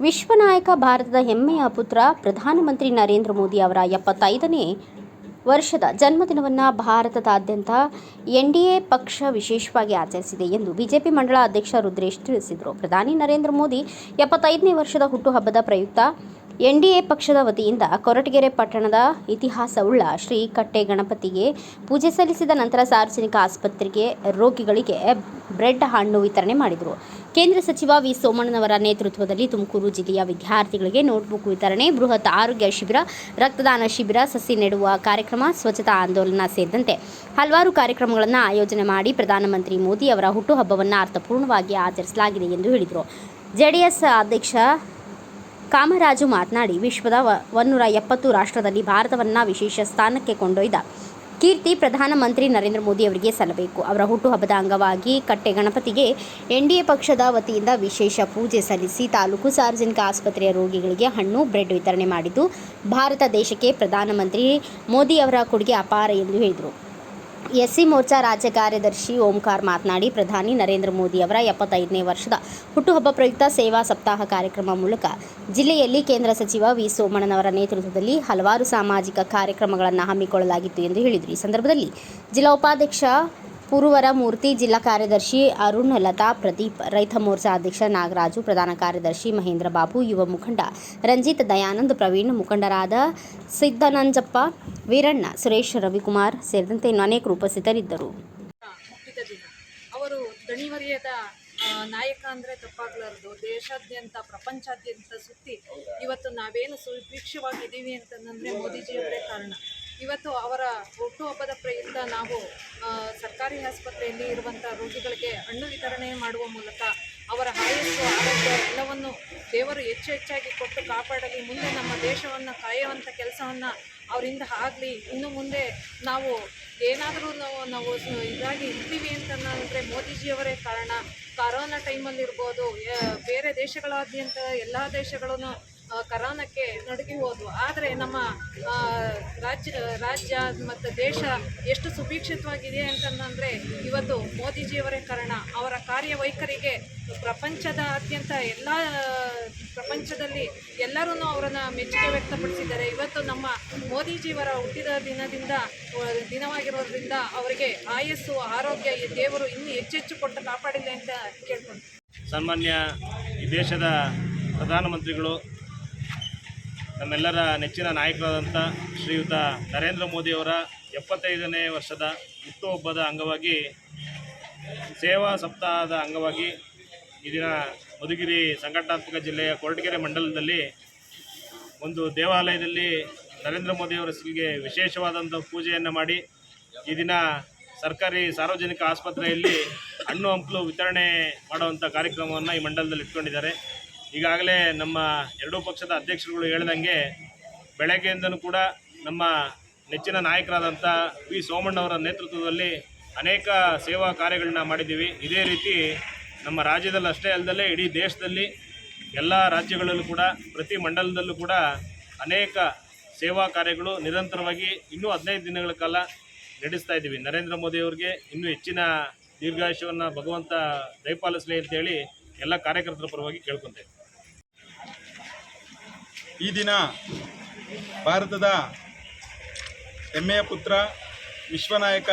ವಿಶ್ವನಾಯಕ ಭಾರತದ ಹೆಮ್ಮೆಯ ಪುತ್ರ ಪ್ರಧಾನಮಂತ್ರಿ ನರೇಂದ್ರ ಮೋದಿ ಅವರ ಎಪ್ಪತ್ತೈದನೇ ವರ್ಷದ ಜನ್ಮದಿನವನ್ನು ಭಾರತದಾದ್ಯಂತ ಎನ್ ಡಿ ಎ ಪಕ್ಷ ವಿಶೇಷವಾಗಿ ಆಚರಿಸಿದೆ ಎಂದು ಬಿಜೆಪಿ ಮಂಡಳ ಅಧ್ಯಕ್ಷ ರುದ್ರೇಶ್ ತಿಳಿಸಿದರು. ಪ್ರಧಾನಿ ನರೇಂದ್ರ ಮೋದಿ ಎಪ್ಪತ್ತೈದನೇ ವರ್ಷದ ಹುಟ್ಟುಹಬ್ಬದ ಪ್ರಯುಕ್ತ ಎನ್ಡಿಎ ಪಕ್ಷದ ವತಿಯಿಂದ ಕೊರಟಗೆರೆ ಪಟ್ಟಣದ ಇತಿಹಾಸವುಳ್ಳ ಶ್ರೀ ಕಟ್ಟೆ ಗಣಪತಿಗೆ ಪೂಜೆ ಸಲ್ಲಿಸಿದ ನಂತರ ಸಾರ್ವಜನಿಕ ಆಸ್ಪತ್ರೆಗೆ ರೋಗಿಗಳಿಗೆ ಬ್ರೆಡ್ ಹಣ್ಣು ವಿತರಣೆ ಮಾಡಿದರು. ಕೇಂದ್ರ ಸಚಿವ ವಿ. ಸೋಮಣ್ಣನವರ ನೇತೃತ್ವದಲ್ಲಿ ತುಮಕೂರು ಜಿಲ್ಲೆಯ ವಿದ್ಯಾರ್ಥಿಗಳಿಗೆ ನೋಟ್ಬುಕ್ ವಿತರಣೆ, ಬೃಹತ್ ಆರೋಗ್ಯ ಶಿಬಿರ, ರಕ್ತದಾನ ಶಿಬಿರ, ಸಸಿ ನೆಡುವ ಕಾರ್ಯಕ್ರಮ, ಸ್ವಚ್ಛತಾ ಆಂದೋಲನ ಸೇರಿದಂತೆ ಹಲವಾರು ಕಾರ್ಯಕ್ರಮಗಳನ್ನು ಆಯೋಜನೆ ಮಾಡಿ ಪ್ರಧಾನಮಂತ್ರಿ ಮೋದಿ ಅವರ ಹುಟ್ಟುಹಬ್ಬವನ್ನು ಅರ್ಥಪೂರ್ಣವಾಗಿ ಆಚರಿಸಲಾಗಿದೆ ಎಂದು ಹೇಳಿದರು. ಜೆಡಿಎಸ್ ಅಧ್ಯಕ್ಷ ಕಾಮರಾಜು ಮಾತನಾಡಿ, ವಿಶ್ವದ ಒನ್ನೂರ ಎಪ್ಪತ್ತು ರಾಷ್ಟ್ರದಲ್ಲಿ ಭಾರತವನ್ನು ವಿಶೇಷ ಸ್ಥಾನಕ್ಕೆ ಕೊಂಡೊಯ್ದ ಕೀರ್ತಿ ಪ್ರಧಾನಮಂತ್ರಿ ನರೇಂದ್ರ ಮೋದಿ ಅವರಿಗೆ ಸಲ್ಲಬೇಕು. ಅವರ ಹುಟ್ಟುಹಬ್ಬದ ಅಂಗವಾಗಿ ಕಟ್ಟೆ ಗಣಪತಿಗೆ ಎನ್ಡಿಎ ಪಕ್ಷದ ವತಿಯಿಂದ ವಿಶೇಷ ಪೂಜೆ ಸಲ್ಲಿಸಿ ತಾಲೂಕು ಸಾರ್ವಜನಿಕ ಆಸ್ಪತ್ರೆಯ ರೋಗಿಗಳಿಗೆ ಹಣ್ಣು, ಬ್ರೆಡ್ ವಿತರಣೆ ಮಾಡಿದ್ದು, ಭಾರತ ದೇಶಕ್ಕೆ ಪ್ರಧಾನಮಂತ್ರಿ ಮೋದಿ ಅವರ ಕೊಡುಗೆ ಅಪಾರ ಎಂದು ಹೇಳಿದರು. ಎಸ್ಸಿ ಮೋರ್ಚಾ ರಾಜ್ಯ ಕಾರ್ಯದರ್ಶಿ ಓಂಕಾರ್ ಮಾತನಾಡಿ, ಪ್ರಧಾನಿ ನರೇಂದ್ರ ಮೋದಿ ಅವರ ಎಪ್ಪತ್ತೈದನೇ ವರ್ಷದ ಹುಟ್ಟುಹಬ್ಬ ಪ್ರಯುಕ್ತ ಸೇವಾ ಸಪ್ತಾಹ ಕಾರ್ಯಕ್ರಮ ಮೂಲಕ ಜಿಲ್ಲೆಯಲ್ಲಿ ಕೇಂದ್ರ ಸಚಿವ ವಿ ಸೋಮಣ್ಣನವರ ನೇತೃತ್ವದಲ್ಲಿ ಹಲವಾರು ಸಾಮಾಜಿಕ ಕಾರ್ಯಕ್ರಮಗಳನ್ನು ಹಮ್ಮಿಕೊಳ್ಳಲಾಗಿತ್ತು ಎಂದು ಹೇಳಿದರು. ಈ ಸಂದರ್ಭದಲ್ಲಿ ಜಿಲ್ಲಾ ಉಪಾಧ್ಯಕ್ಷ ಪುರುವರ ಮೂರ್ತಿ ಜಿಲ್ಲಾ ಕಾರ್ಯದರ್ಶಿ ಅರುಣ್ ಲತಾ, ಪ್ರದೀಪ್, ರೈತ ಮೋರ್ಚಾ ಅಧ್ಯಕ್ಷ ನಾಗರಾಜು, ಪ್ರಧಾನ ಕಾರ್ಯದರ್ಶಿ ಮಹೇಂದ್ರ ಬಾಬು, ಯುವ ಮುಖಂಡ ರಂಜಿತ್, ದಯಾನಂದ್, ಪ್ರವೀಣ್ ಮುಖಂಡರಾದ ಸಿದ್ದನಂಜಪ್ಪ, ವೀರಣ್ಣ, ಸುರೇಶ್, ರವಿಕುಮಾರ್ ಸೇರಿದಂತೆ ಇನ್ನು ಅನೇಕರು ಉಪಸ್ಥಿತರಿದ್ದರು. ಅವರು ದಣಿವರಿಯದ ನಾಯಕ ಅಂದರೆ ತಪ್ಪಾಗಲಾರದು. ದೇಶಾದ್ಯಂತ, ಪ್ರಪಂಚಾದ್ಯಂತ ಸುತ್ತಿ ಇವತ್ತು ನಾವೇನು ಸುಭಿಕ್ಷವಾಗಿದ್ದೀವಿ ಅಂತಂದರೆ ಮೋದಿಜಿಯವರೇ ಕಾರಣ. ಇವತ್ತು ಅವರ ಹುಟ್ಟುಹಬ್ಬದ ಪ್ರಯುಕ್ತ ನಾವು ಸರ್ಕಾರಿ ಆಸ್ಪತ್ರೆಯಲ್ಲಿ ಇರುವಂಥ ರೋಗಿಗಳಿಗೆ ಹಣ್ಣು ವಿತರಣೆ ಮಾಡುವ ಮೂಲಕ ಅವರ ಆಯಸ್ಸು, ಆರೋಗ್ಯ ಎಲ್ಲವನ್ನು ದೇವರು ಹೆಚ್ಚು ಹೆಚ್ಚಾಗಿ ಕೊಟ್ಟು ಕಾಪಾಡಲಿ, ಮುಂದೆ ನಮ್ಮ ದೇಶವನ್ನು ಕಾಯುವಂಥ ಕೆಲಸವನ್ನು ಅವರಿಂದ ಆಗಲಿ. ಇನ್ನು ಮುಂದೆ ನಾವು ಏನಾದರೂ ನಾವು ನಾವು ಇದಾಗಿ ಇರ್ತೀವಿ ಅಂತಂದರೆ ಮೋದಿಜಿಯವರೇ ಕಾರಣ. ಕರೋನಾ ಟೈಮಲ್ಲಿರ್ಬೋದು ಬೇರೆ ದೇಶಗಳಾದ್ಯಂತ ಎಲ್ಲ ದೇಶಗಳೂ ಕರೋನಕ್ಕೆ ನಡುಗಿ ಹೋದ್ವು. ಆದರೆ ನಮ್ಮ ರಾಜ್ಯ ರಾಜ್ಯ ಮತ್ತು ದೇಶ ಎಷ್ಟು ಸುಭಿಕ್ಷಿತವಾಗಿದೆ ಅಂತಂದರೆ ಇವತ್ತು ಮೋದಿಜಿಯವರೇ ಕಾರಣ. ಅವರ ಕಾರ್ಯವೈಖರಿಗೆ ಪ್ರಪಂಚದಾದ್ಯಂತ ಎಲ್ಲ, ಪ್ರಪಂಚದಲ್ಲಿ ಎಲ್ಲರೂ ಅವರನ್ನು ಮೆಚ್ಚುಗೆ ವ್ಯಕ್ತಪಡಿಸಿದ್ದಾರೆ. ಇವತ್ತು ನಮ್ಮ ಮೋದಿಜಿಯವರ ಹುಟ್ಟಿದ ದಿನದಿಂದ ದಿನವಾಗಿರೋದ್ರಿಂದ ಅವರಿಗೆ ಆಯಸ್ಸು, ಆರೋಗ್ಯ ಈ ದೇವರು ಇನ್ನೂ ಹೆಚ್ಚೆಚ್ಚು ಕೊಟ್ಟು ಕಾಪಾಡಿಲ್ಲ ಅಂತ ಕೇಳ್ಕೊಂಡು ಸನ್ಮಾನ್ಯ ಈ ದೇಶದ ಪ್ರಧಾನಮಂತ್ರಿಗಳು ನಮ್ಮೆಲ್ಲರ ನೆಚ್ಚಿನ ನಾಯಕರಾದಂಥ ಶ್ರೀಯುತ ನರೇಂದ್ರ ಮೋದಿಯವರ ಎಪ್ಪತ್ತೈದನೇ ವರ್ಷದ ಹುಟ್ಟುಹಬ್ಬದ ಅಂಗವಾಗಿ, ಸೇವಾ ಸಪ್ತಾಹದ ಅಂಗವಾಗಿ ಈ ದಿನ ಮಧುಗಿರಿ ಸಂಘಟನಾತ್ಮಕ ಜಿಲ್ಲೆಯ ಕೊರಟಗೆರೆ ಮಂಡಲದಲ್ಲಿ ಒಂದು ದೇವಾಲಯದಲ್ಲಿ ನರೇಂದ್ರ ಮೋದಿಯವರ ಸಿಗೆ ವಿಶೇಷವಾದಂಥ ಪೂಜೆಯನ್ನು ಮಾಡಿ ಈ ದಿನ ಸರ್ಕಾರಿ ಸಾರ್ವಜನಿಕ ಆಸ್ಪತ್ರೆಯಲ್ಲಿ ಹಣ್ಣು ಹಂಪಲು ವಿತರಣೆ ಮಾಡುವಂಥ ಕಾರ್ಯಕ್ರಮವನ್ನು ಈ ಮಂಡಲದಲ್ಲಿ ಇಟ್ಕೊಂಡಿದ್ದಾರೆ. ಈಗಾಗಲೇ ನಮ್ಮ ಎರಡೂ ಪಕ್ಷದ ಅಧ್ಯಕ್ಷರುಗಳು ಹೇಳಿದಂಗೆ ಬೆಳಗ್ಗೆಯಿಂದನೂ ಕೂಡ ನಮ್ಮ ನೆಚ್ಚಿನ ನಾಯಕರಾದಂಥ ವಿ ಸೋಮಣ್ಣವರ ನೇತೃತ್ವದಲ್ಲಿ ಅನೇಕ ಸೇವಾ ಕಾರ್ಯಗಳನ್ನ ಮಾಡಿದ್ದೀವಿ. ಇದೇ ರೀತಿ ನಮ್ಮ ರಾಜ್ಯದಲ್ಲಿ ಅಷ್ಟೇ ಅಲ್ಲದೆ ಇಡೀ ದೇಶದಲ್ಲಿ ಎಲ್ಲ ರಾಜ್ಯಗಳಲ್ಲೂ ಕೂಡ, ಪ್ರತಿ ಮಂಡಲದಲ್ಲೂ ಕೂಡ ಅನೇಕ ಸೇವಾ ಕಾರ್ಯಗಳು ನಿರಂತರವಾಗಿ ಇನ್ನೂ ಹದಿನೈದು ದಿನಗಳ ಕಾಲ ನಡೆಸ್ತಾ ಇದ್ದೀವಿ. ನರೇಂದ್ರ ಮೋದಿಯವ್ರಿಗೆ ಇನ್ನೂ ಹೆಚ್ಚಿನ ದೀರ್ಘಾಯುಷ್ಯವನ್ನು ಭಗವಂತ ದಯಪಾಲಿಸಲಿ ಅಂತೇಳಿ ಎಲ್ಲ ಕಾರ್ಯಕರ್ತರ ಪರವಾಗಿ ಕೇಳ್ಕೊತೇವೆ. ಈ ದಿನ ಭಾರತದ ಹೆಮ್ಮೆಯ ಪುತ್ರ, ವಿಶ್ವನಾಯಕ,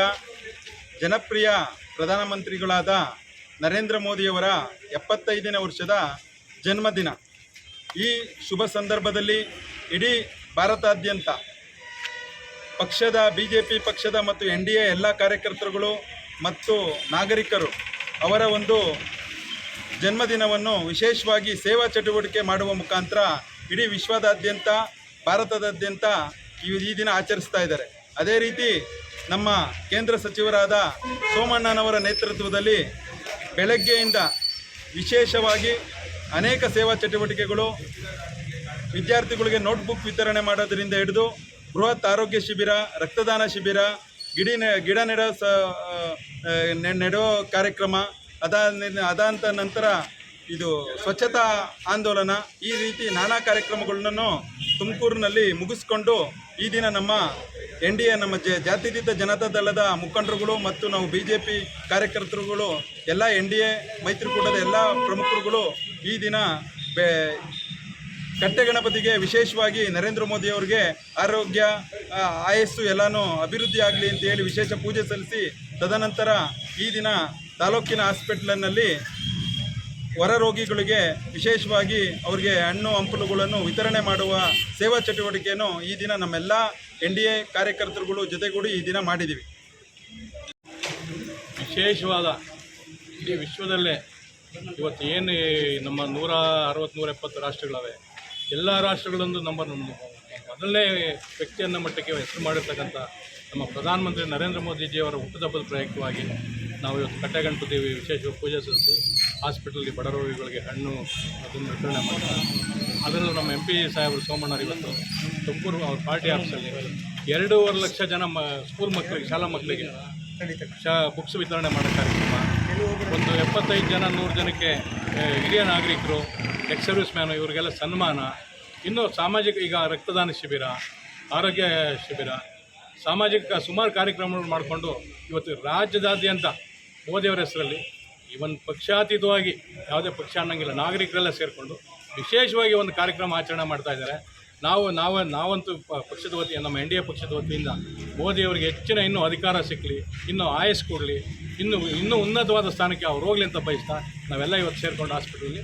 ಜನಪ್ರಿಯ ಪ್ರಧಾನಮಂತ್ರಿಗಳಾದ ನರೇಂದ್ರ ಮೋದಿಯವರ ಎಪ್ಪತ್ತೈದನೇ ವರ್ಷದ ಜನ್ಮದಿನ. ಈ ಶುಭ ಸಂದರ್ಭದಲ್ಲಿ ಇಡೀ ಭಾರತಾದ್ಯಂತ ಪಕ್ಷದ ಬಿ ಜೆ ಪಿ ಪಕ್ಷದ ಮತ್ತು ಎನ್ ಡಿ ಎ ಎಲ್ಲ ಕಾರ್ಯಕರ್ತರುಗಳು ಮತ್ತು ನಾಗರಿಕರು ಅವರ ಒಂದು ಜನ್ಮದಿನವನ್ನು ವಿಶೇಷವಾಗಿ ಸೇವಾ ಚಟುವಟಿಕೆ ಮಾಡುವ ಮುಖಾಂತರ ಇಡೀ ವಿಶ್ವದಾದ್ಯಂತ, ಭಾರತದಾದ್ಯಂತ ಈ ದಿನ ಆಚರಿಸ್ತಾ ಇದ್ದಾರೆ. ಅದೇ ರೀತಿ ನಮ್ಮ ಕೇಂದ್ರ ಸಚಿವರಾದ ಸೋಮಣ್ಣನವರ ನೇತೃತ್ವದಲ್ಲಿ ಬೆಳಗ್ಗೆಯಿಂದ ವಿಶೇಷವಾಗಿ ಅನೇಕ ಸೇವಾ ಚಟುವಟಿಕೆಗಳು ವಿದ್ಯಾರ್ಥಿಗಳಿಗೆ ನೋಟ್ಬುಕ್ ವಿತರಣೆ ಮಾಡೋದರಿಂದ ಹಿಡಿದು ಬೃಹತ್ ಆರೋಗ್ಯ ಶಿಬಿರ, ರಕ್ತದಾನ ಶಿಬಿರ, ಗಿಡಿ ಗಿಡ ನೆಡೋ ಸ ನೆಡೋ ಕಾರ್ಯಕ್ರಮ ಅದಾದ ಅದಾದ ನಂತರ ಇದು ಸ್ವಚ್ಛತಾ ಆಂದೋಲನ ಈ ರೀತಿ ನಾನಾ ಕಾರ್ಯಕ್ರಮಗಳನ್ನು ತುಮಕೂರಿನಲ್ಲಿ ಮುಗಿಸ್ಕೊಂಡು ಈ ದಿನ ನಮ್ಮ ಎನ್ ಡಿ ಎ, ನಮ್ಮ ಜ ಜಾತ್ಯತೀತ ಜನತಾ ದಳದ ಮುಖಂಡರುಗಳು ಮತ್ತು ನಾವು ಬಿ ಜೆ ಪಿ ಕಾರ್ಯಕರ್ತರುಗಳು, ಎಲ್ಲ ಎನ್ ಡಿ ಎ, ಮೈತ್ರಿಕೂಟದ ಎಲ್ಲ ಪ್ರಮುಖರುಗಳು ಈ ದಿನ ಬೆ ಕಟ್ಟೆಗಣಪತಿಗೆ ವಿಶೇಷವಾಗಿ ನರೇಂದ್ರ ಮೋದಿ ಅವರಿಗೆ ಆರೋಗ್ಯ ಆಯಸ್ಸು ಎಲ್ಲನೂ ಅಭಿವೃದ್ಧಿ ಆಗಲಿ ಅಂತ ಹೇಳಿ ವಿಶೇಷ ಪೂಜೆ ಸಲ್ಲಿಸಿ ತದನಂತರ ಈ ದಿನ ತಾಲೂಕಿನ ಹಾಸ್ಪಿಟ್ಲಿನಲ್ಲಿ ಹೊರ ರೋಗಿಗಳಿಗೆ ವಿಶೇಷವಾಗಿ ಅವರಿಗೆ ಹಣ್ಣು, ಹಂಪಲುಗಳನ್ನು ವಿತರಣೆ ಮಾಡುವ ಸೇವಾ ಚಟುವಟಿಕೆಯನ್ನು ಈ ದಿನ ನಮ್ಮೆಲ್ಲ ಎನ್ ಡಿ ಎ ಕಾರ್ಯಕರ್ತರುಗಳು ಜೊತೆಗೂಡಿ ಈ ದಿನ ಮಾಡಿದ್ದೀವಿ. ವಿಶೇಷವಾದ ಇಡೀ ವಿಶ್ವದಲ್ಲೇ ಇವತ್ತು ಏನು ನಮ್ಮ ನೂರ ಅರವತ್ತು ನೂರ ಎಪ್ಪತ್ತು ರಾಷ್ಟ್ರಗಳವೆ, ಎಲ್ಲ ರಾಷ್ಟ್ರಗಳಂದು ನಮ್ಮ ಮೊದಲನೇ ವ್ಯಕ್ತಿಯನ್ನು ಮಟ್ಟಕ್ಕೆ ಹೆಸರು ಮಾಡಿರ್ತಕ್ಕಂಥ ನಮ್ಮ ಪ್ರಧಾನಮಂತ್ರಿ ನರೇಂದ್ರ ಮೋದಿಜಿಯವರ ಹುಟ್ಟುಹಬ್ಬದ ಪ್ರಯುಕ್ತವಾಗಿ ನಾವು ಇವತ್ತು ದೇವಿ ವಿಶೇಷ ಪೂಜೆ ಸಲ್ಲಿಸಿ ಹಾಸ್ಪಿಟಲಲ್ಲಿ ಬಡ ರೋಗಿಗಳಿಗೆ ಹಣ್ಣು ಅದನ್ನು ವಿತರಣೆ ಮಾಡ್ತಾರೆ. ಅದರಲ್ಲೂ ನಮ್ಮ ಎಂ ಪಿ ಸಾಹೇಬರು ಸೋಮಣ್ಣರು ಇವತ್ತು ತುಮಕೂರು ಅವ್ರ ಪಾರ್ಟಿ ಆಫೀಸಲ್ಲಿ ಎರಡೂವರೆ ಲಕ್ಷ ಜನ ಮ, ಸ್ಕೂಲ್ ಮಕ್ಕಳಿಗೆ ಶಾಲಾ ಮಕ್ಕಳಿಗೆ ಶಾ, ಬುಕ್ಸ್ ವಿತರಣೆ ಮಾಡೋ ಕಾರ್ಯಕ್ರಮ. ಒಂದು ಎಪ್ಪತ್ತೈದು ಜನ ನೂರು ಜನಕ್ಕೆ ಹಿರಿಯ ನಾಗರಿಕರು ಎಕ್ಸ್ ಸರ್ವಿಸ್ ಮ್ಯಾನು ಇವರಿಗೆಲ್ಲ ಸನ್ಮಾನ. ಇನ್ನು ಸಾಮಾಜಿಕ, ಈಗ ರಕ್ತದಾನ ಶಿಬಿರ, ಆರೋಗ್ಯ ಶಿಬಿರ ಸಾಮಾಜಿಕ ಸುಮಾರು ಕಾರ್ಯಕ್ರಮಗಳು ಮಾಡಿಕೊಂಡು ಇವತ್ತು ರಾಜ್ಯದಾದ್ಯಂತ ಮೋದಿಯವರ ಹೆಸರಲ್ಲಿ ಇವನ್ ಪಕ್ಷಾತೀತವಾಗಿ ಯಾವುದೇ ಪಕ್ಷ ಅನ್ನೋಂಗಿಲ್ಲ, ನಾಗರಿಕರೆಲ್ಲ ಸೇರಿಕೊಂಡು ವಿಶೇಷವಾಗಿ ಒಂದು ಕಾರ್ಯಕ್ರಮ ಆಚರಣೆ ಮಾಡ್ತಾ ಇದ್ದಾರೆ. ನಾವು ನಾವು, ನಾವಂತೂ ಪಕ್ಷದ ವತಿಯ ನಮ್ಮ ಎನ್ ಡಿ ಎ ಪಕ್ಷದ ವತಿಯಿಂದ ಮೋದಿಯವರಿಗೆ ಹೆಚ್ಚಿನ ಇನ್ನೂ ಅಧಿಕಾರ ಸಿಕ್ಕಲಿ ಇನ್ನೂ ಆಯಸ್ ಕೊಡಲಿ, ಇನ್ನು, ಇನ್ನೂ ಉನ್ನತವಾದ ಸ್ಥಾನಕ್ಕೆ ಅವ್ರು ಹೋಗ್ಲಿ ಅಂತ ಬಯಸ್ತಾ ನಾವೆಲ್ಲ ಇವತ್ತು ಸೇರಿಕೊಂಡು ಹಾಸ್ಪಿಟಲಲ್ಲಿ